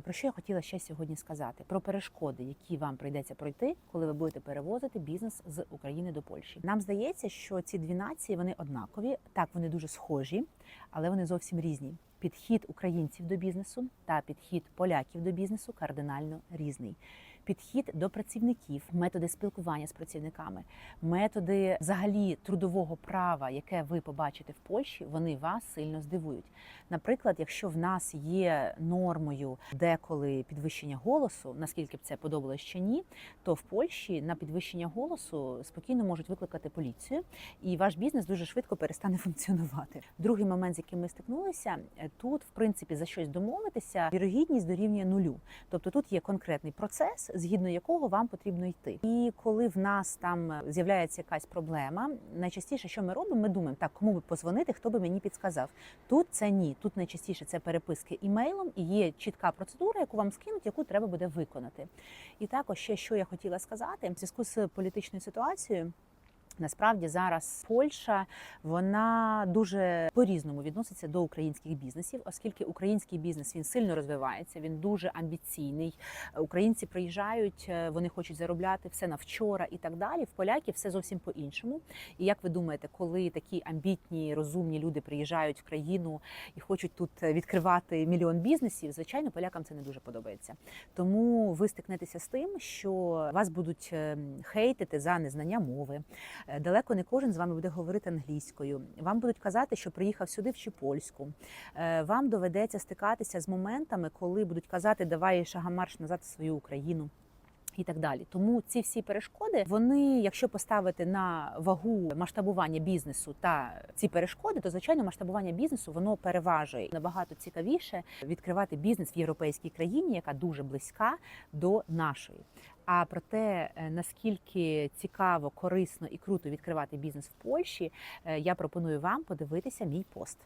Про що я хотіла ще сьогодні сказати? Про перешкоди, які вам прийдеться пройти, коли ви будете перевозити бізнес з України до Польщі. Нам здається, що ці дві нації вони однакові. Так, вони дуже схожі, але вони зовсім різні. Підхід українців до бізнесу та підхід поляків до бізнесу кардинально різний. Підхід до працівників, методи спілкування з працівниками, методи взагалі трудового права, яке ви побачите в Польщі, вони вас сильно здивують. Наприклад, якщо в нас є нормою деколи підвищення голосу, наскільки б це подобалось чи ні, то в Польщі на підвищення голосу спокійно можуть викликати поліцію, і ваш бізнес дуже швидко перестане функціонувати. Другий момент, з яким ми стикнулися, тут в принципі за щось домовитися, вірогідність дорівнює нулю. Тобто тут є конкретний процес, згідно якого вам потрібно йти. І коли в нас там з'являється якась проблема, найчастіше, що ми робимо, ми думаємо, так кому би позвонити, хто би мені підсказав. Тут це ні. Тут найчастіше це переписки імейлом, і є чітка процедура, яку вам скинуть, яку треба буде виконати. І також ще що я хотіла сказати в зв'язку з політичною ситуацією. Насправді зараз Польща вона дуже по-різному відноситься до українських бізнесів, оскільки український бізнес він сильно розвивається, він дуже амбіційний. Українці приїжджають, е, вони хочуть заробляти все на вчора і так далі. В поляків все зовсім по-іншому. І як ви думаєте, коли такі амбітні, розумні люди приїжджають в країну і хочуть тут е, відкривати мільйон бізнесів, звичайно, полякам це не дуже подобається. Тому ви стикнетеся з тим, що вас будуть е, хейтити за незнання мови. Е, Далеко не кожен з вами буде говорити англійською. Вам будуть казати, що приїхав сюди вчи польську. Е, Вам доведеться стикатися з моментами, коли будуть казати, давай шагамарш назад в свою Україну. І так далі, тому ці всі перешкоди, вони, якщо поставити на вагу масштабування бізнесу та ці перешкоди, то звичайно масштабування бізнесу воно переважує набагато цікавіше відкривати бізнес в європейській країні, яка дуже близька до нашої. А про те, е, наскільки цікаво, корисно і круто відкривати бізнес в Польщі, е, я пропоную вам подивитися мій пост.